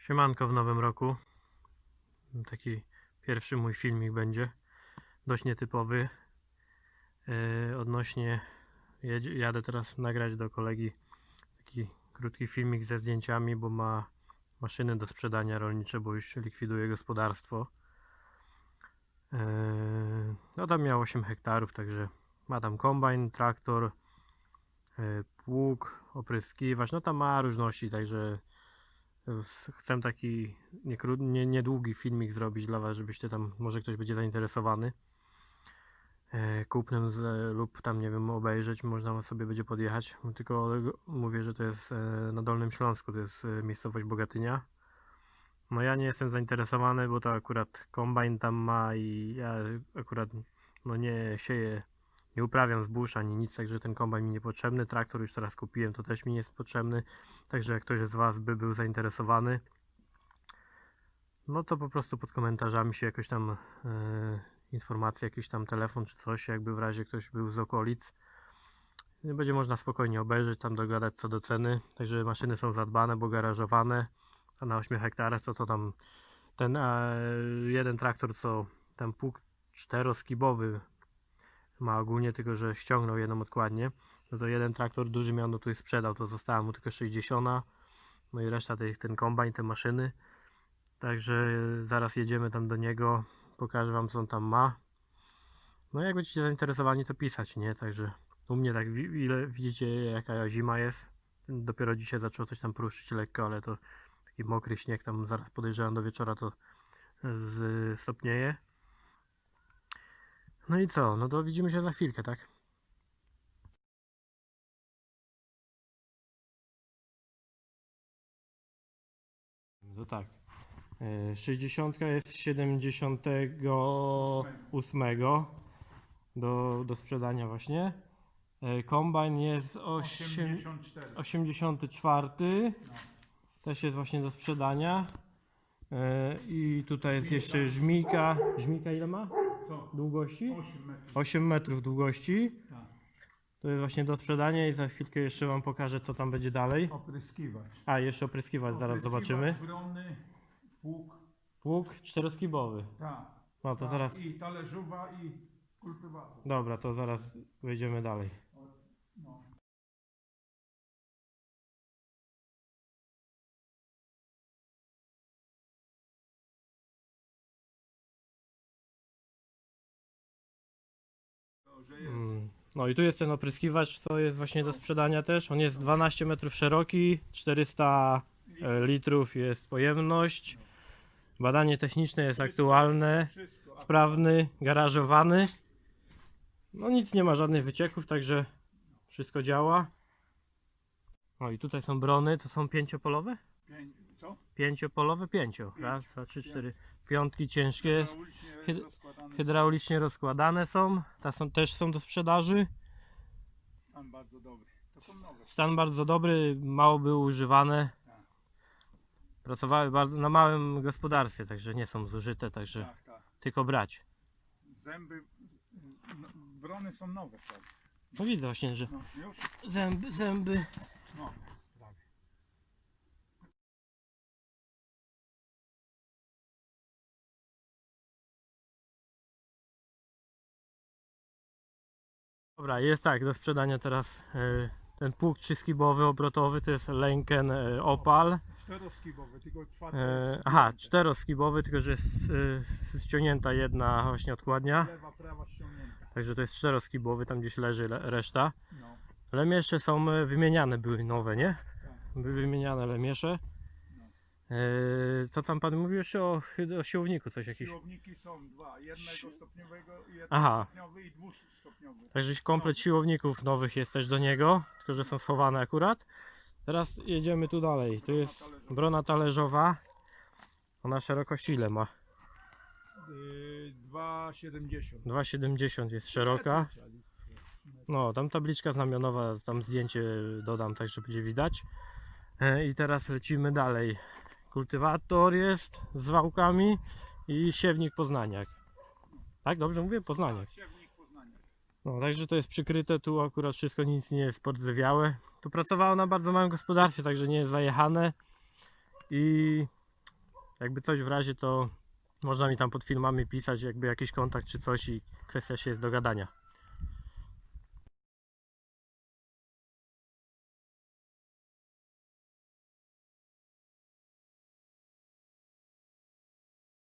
Siemanko w nowym roku. Taki pierwszy mój filmik będzie. Dość nietypowy. Yy, odnośnie jadę teraz nagrać do kolegi taki krótki filmik ze zdjęciami, bo ma maszyny do sprzedania rolnicze, bo już likwiduje gospodarstwo. Yy, no tam miał 8 hektarów, także ma tam kombajn, traktor, yy, pług, opryskiwacz, no tam ma różności, także chcę taki nie, niedługi filmik zrobić dla Was, żebyście tam, może ktoś będzie zainteresowany e, kupnem z, lub tam, nie wiem, obejrzeć, można sobie będzie podjechać, tylko mówię, że to jest e, na Dolnym Śląsku, to jest e, miejscowość Bogatynia. No ja nie jestem zainteresowany, bo to akurat kombajn tam ma i ja akurat no nie sieję, nie uprawiam zbóż ani nic, także ten kombajn mi niepotrzebny. Traktor już teraz kupiłem, to też mi nie jest potrzebny. Także jak ktoś z Was by był zainteresowany, no to po prostu pod komentarzami się jakoś tam e, informacje, jakiś tam telefon czy coś, jakby w razie ktoś był z okolic. Będzie można spokojnie obejrzeć, tam dogadać co do ceny. Także maszyny są zadbane, bo garażowane. A na 8 hektarach to to tam ten jeden traktor, co ten pług czteroskibowy ma ogólnie, tylko że ściągnął jedną odkładnię no to jeden traktor duży miał, no sprzedał, to została mu tylko 60, no i reszta tych, ten kombajn, te maszyny. Także zaraz jedziemy tam do niego, pokażę wam co on tam ma. No jak będziecie zainteresowani to pisać, nie? Także u mnie tak, ile widzicie jaka zima jest. Dopiero dzisiaj zaczęło coś tam pruszyć lekko, ale to taki mokry śnieg tam zaraz podejrzewam do wieczora to stopnieje. No i co? No to widzimy się za chwilkę, tak? No tak. E, 60 jest 78 do, do sprzedania właśnie. E, Kombajn jest 8, 84. 84. Też jest właśnie do sprzedania. E, I tutaj jest jeszcze żmijka. Żmijka ile ma? Długości? 8 metrów. 8 metrów długości. Tak. To jest właśnie do sprzedania i za chwilkę jeszcze wam pokażę co tam będzie dalej. Opryskiwacz. A jeszcze opryskiwać zaraz zobaczymy. Brony, pług. Pług czteroskibowy. Tak. No to tak. zaraz. I talerzowa i kultywator. Dobra, to zaraz wejdziemy dalej. Mm. No i tu jest ten opryskiwacz, co jest właśnie do sprzedania też. On jest 12 metrów szeroki, 400 e, litrów jest pojemność. Badanie techniczne jest aktualne, sprawny, garażowany. No nic nie ma żadnych wycieków, także wszystko działa. O i tutaj są brony, to są pięciopolowe? co? Pięciopolowe, pięcio. Raz, dwa, trzy, cztery. Piątki ciężkie, hydraulicznie rozkładane są. Te są, też są do sprzedaży. stan bardzo dobry. Stan bardzo dobry, mało były używane. Tak. Pracowały bardzo na małym gospodarstwie, także nie są zużyte, także Tak, tak. tylko brać. Zęby, no, brony są nowe. Tak. No widzę właśnie, że No, zęby, zęby. No. Dobra, jest tak, do sprzedania teraz e, ten pług trzyskibowy, obrotowy, to jest Lenken e, Opal. Czteroskibowe, tylko czwarte. E, aha, czteroskibowy, tylko że jest ściągnięta jedna właśnie odkładnia. Lewa, prawa ściągnięta. Także to jest czteroskibowy, tam gdzieś leży le- reszta. No. Lemiesze są wymieniane, były nowe, nie? Były wymieniane lemiesze. E, co tam pan mówił jeszcze o, hyd- o siłowniku, coś jakiś. Siłowniki są dwa. Jednego stopniowego, Aha. jednostopniowy i dwustopniowy. Także komplet siłowników nowych jest też do niego, tylko że są schowane akurat. Teraz jedziemy tu dalej. Tu jest brona talerzowa. Ona szerokość ile ma? Yy, 2,70. 2,70 jest szeroka. No, tam tabliczka znamionowa, tam zdjęcie dodam, tak że będzie widać. E, I teraz lecimy dalej. Kultywator jest z wałkami i siewnik Poznaniak. Tak, dobrze mówię? Poznaniak. Siewnik Poznania. No, także to jest przykryte, tu akurat wszystko nic nie jest pordzewiałe. Tu pracowało na bardzo małym gospodarstwie, także nie jest zajechane. I Jakby coś w razie, to można mi tam pod filmami pisać, jakby jakiś kontakt czy coś i kwestia się jest dogadania.